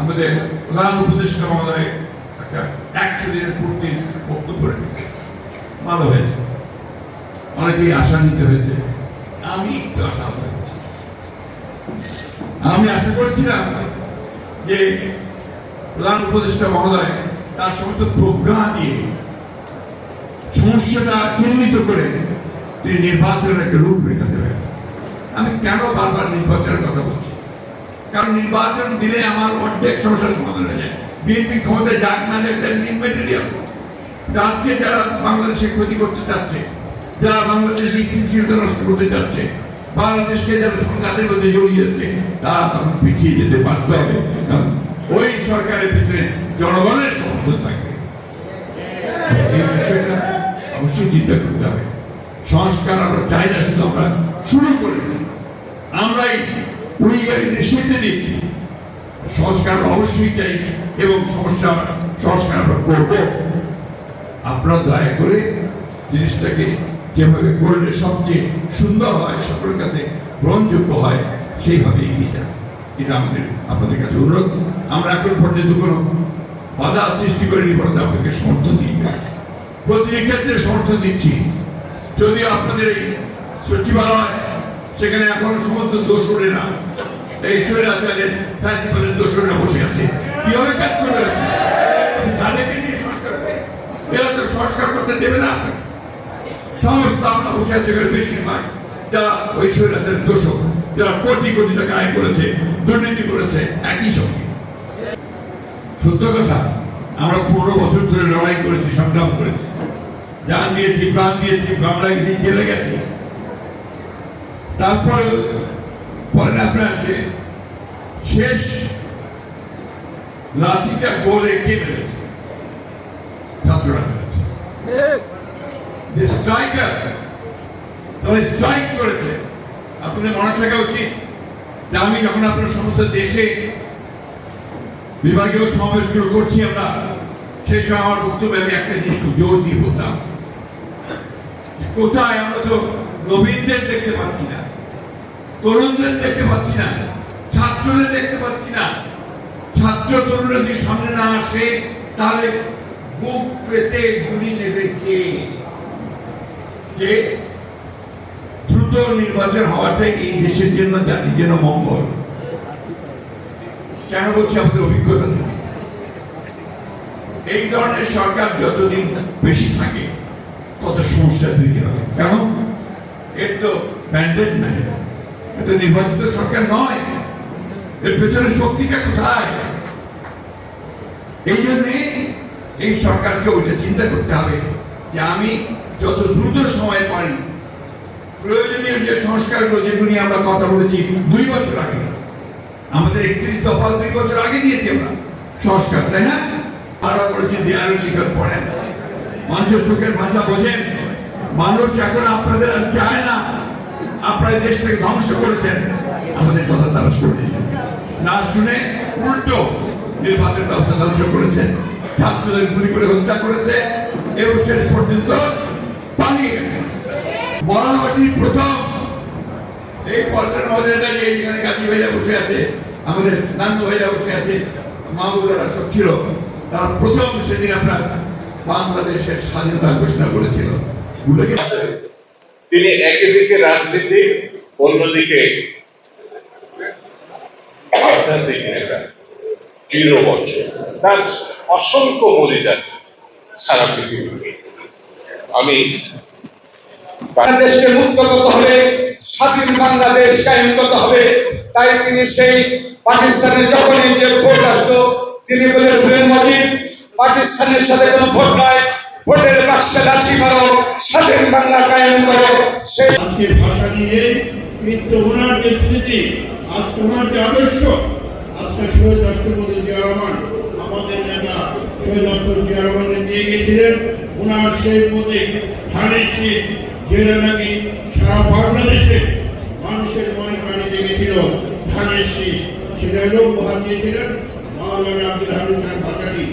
আমাদের প্রধান উপদেষ্টা মহোদয় একটা একশো দিনের পূর্তির বক্তব্য রেখেছে ভালো হয়েছে। অনেকেই আশা নিতে হয়েছে। আমি একটু আশা আমি আশা করেছিলাম যে প্রধান উপদেষ্টা মহোদয় তার সমস্ত প্রজ্ঞা দিয়ে সমস্যাটা চিহ্নিত করে তিনি নির্বাচনের একটা রূপ রেখা দেবেন। আমি কেন বারবার নির্বাচনের কথা বলছি? কারণ নির্বাচন দিলে আমার অর্ধেক সমস্যার সমাধান হয়ে যায়। বিএনপি ক্ষমতায় যাক না যাক আজকে যারা বাংলাদেশে ক্ষতি করতে চাচ্ছে, যারা বাংলাদেশ স্থিতিশীলতা নষ্ট করতে চাচ্ছে, বাংলাদেশকে যারা সংঘাতের মধ্যে জড়িয়েছে তারা তখন পিছিয়ে যেতে বাধ্য হবে। ওই সরকারের ভিতরে জনগণের সমর্থন থাকবে। অবশ্যই চিন্তা করতে হবে। সংস্কার আমরা চাই না, শুধু আমরা শুরু করেছি। আমরাই গাড়ি নিষিদ্ধ দিই সংস্কার অবশ্যই চাই এবং সমস্যা সংস্কার আমরা করব। আপনারা দয়া করে জিনিসটাকে যেভাবে করলে সবচেয়ে সুন্দর হয়, সকলের কাছে গ্রহণযোগ্য হয় সেইভাবে এগিয়ে যান। এটা আমাদের, আপনাদের কাছে অনুরোধ। আমরা এখন পর্যন্ত কোনো বাধা সৃষ্টি করিনি বরং আপনাকে সমর্থন দিই। প্রতিটি ক্ষেত্রে সমর্থন দিচ্ছি। যদিও আপনাদের এই সচিবালয়, সেখানে এখনও সমস্ত দোষরেরা এই স্বৈরাচারের ফ্যাসিবাদের দোষরেরা বসে আছে, কীভাবে কাজ করবে? তাদেরকে নিয়ে সংস্কার করবে। এরা তো সংস্কার করতে দেবে না সমস্ত আপনার বসে আছে বেশিরভাগ যারা ওই স্বৈরাচারের দোষক যারা কোটি কোটি টাকা আয় করেছে, দুর্নীতি করেছে, একই সঙ্গে। সত্য কথা, আমরা পনেরো বছর ধরে লড়াই করেছি, সংগ্রাম করেছি। জান দিয়েছি, প্রাণ দিয়েছি আমরা দিন জেলে গেছি। তারপরে আপনার যে শেষ লাঠিটা গোলে কে মেরেছে? ছাত্ররা যে স্ট্রাইকার তারা স্ট্রাইক করেছে। আপনাদের মনে থাকা উচিত যে আমি যখন আপনার সমস্ত দেশে বিভাগীয় সমাবেশগুলো করছি আমরা, সেই সময় আমার বক্তব্যে আমি একটা জিনিস খুব জোর দিয়ে বলতাম কোথায় আমরা তো নবীনদের দেখতে পাচ্ছি না। তরুণদের দেখতে পাচ্ছি না, ছাত্রদের দেখতে পাচ্ছি না। ছাত্র তরুণরা যদি সামনে না আসে, তাহলে বুক পেতে গুলি নেবে কে? যে দ্রুত নির্বাচন হওয়াটাই এই দেশের জন্য, জাতির জন্য মঙ্গল। কেন বলছি আমাদের অভিজ্ঞতা থেকে? এই ধরনের সরকার যতদিন বেশি থাকে, তত সমস্যা তৈরি হবে। কেন? এর তো ম্যান্ডেট নাই। এটা নির্বাচিত সরকার নয়। এর পেছনে শক্তিটা কোথায়? এই জন্যে এই সরকারকে ওইটা চিন্তা করতে হবে যে আমি যত দ্রুত সময় পারি, প্রয়োজনীয় যে সংস্কারগুলো যেগুলো আমরা কথা বলেছি দুই বছর আগে, আমাদের একত্রিশ দফা দুই বছর আগে দিয়েছি আমরা সংস্কার, তাই না? আরও বলেছি দেয়ালের লিখন পড়েন। মানুষের চোখের ভাষা বোঝেন। মানুষ এখন আপনাদের আর চায় না। আপনারা দেশটাকে ধ্বংস করেছেন। আমাদের কথা তারা শুনেছে না শুনে উল্টো নির্বাচন ব্যবস্থা ধ্বংস করেছেন ছাত্রদের গুলি করে হত্যা করেছে। এবং শেষ পর্যন্ত পালিয়ে প্রথম। এই মধ্যে দাঁড়িয়ে এখানে গাজী ভাইরা বসে আছে। আমাদের নান্দু ভাইরা বসে আছে। মাহবুবরা সব ছিল। তারা প্রথম সেদিন আপনার বাংলাদেশের স্বাধীনতা ঘোষণা করেছিল। ভুলে গেছে তিনি একদিকে রাজনীতি অন্যদিকে আধ্যাত্মিক নেতা। বীরবঞ্চ তার অসংখ্য মরিদ আছে সারা পৃথিবীতে। আমি বাংলাদেশকে মুক্ত করতে হবে, স্বাধীন বাংলাদেশ কায়েম করতে হবে। তাই তিনি সেই পাকিস্তানের যখনই যে ভোট আসতো তিনি বলেছিলেন, মজিদ, পাকিস্তানের সাথে কোনো ভোট নাই। ভোটের বাক্সে লাঠি মারো স্বাধীন বাংলা কায়েম করো। আজকে ভাষা নিয়ে কিন্তু ওনার যে স্মৃতি আজকে ওনার যে আদর্শ, আজকে শহীদ রাষ্ট্রপতি জিয়া আমাদের নেতা শহীদ রাষ্ট্রপতি জিয়া নিয়ে গেছিলেন ওনার সেই প্রতীক ধানের শীত যেটা নাকি সারা বাংলাদেশে মানুষের মনে প্রাণী জেগেছিল ধানের শীত সেটা হলো উপহার দিয়েছিলেন মাওলানা আব্দুল হামিদ খান ভাষাটি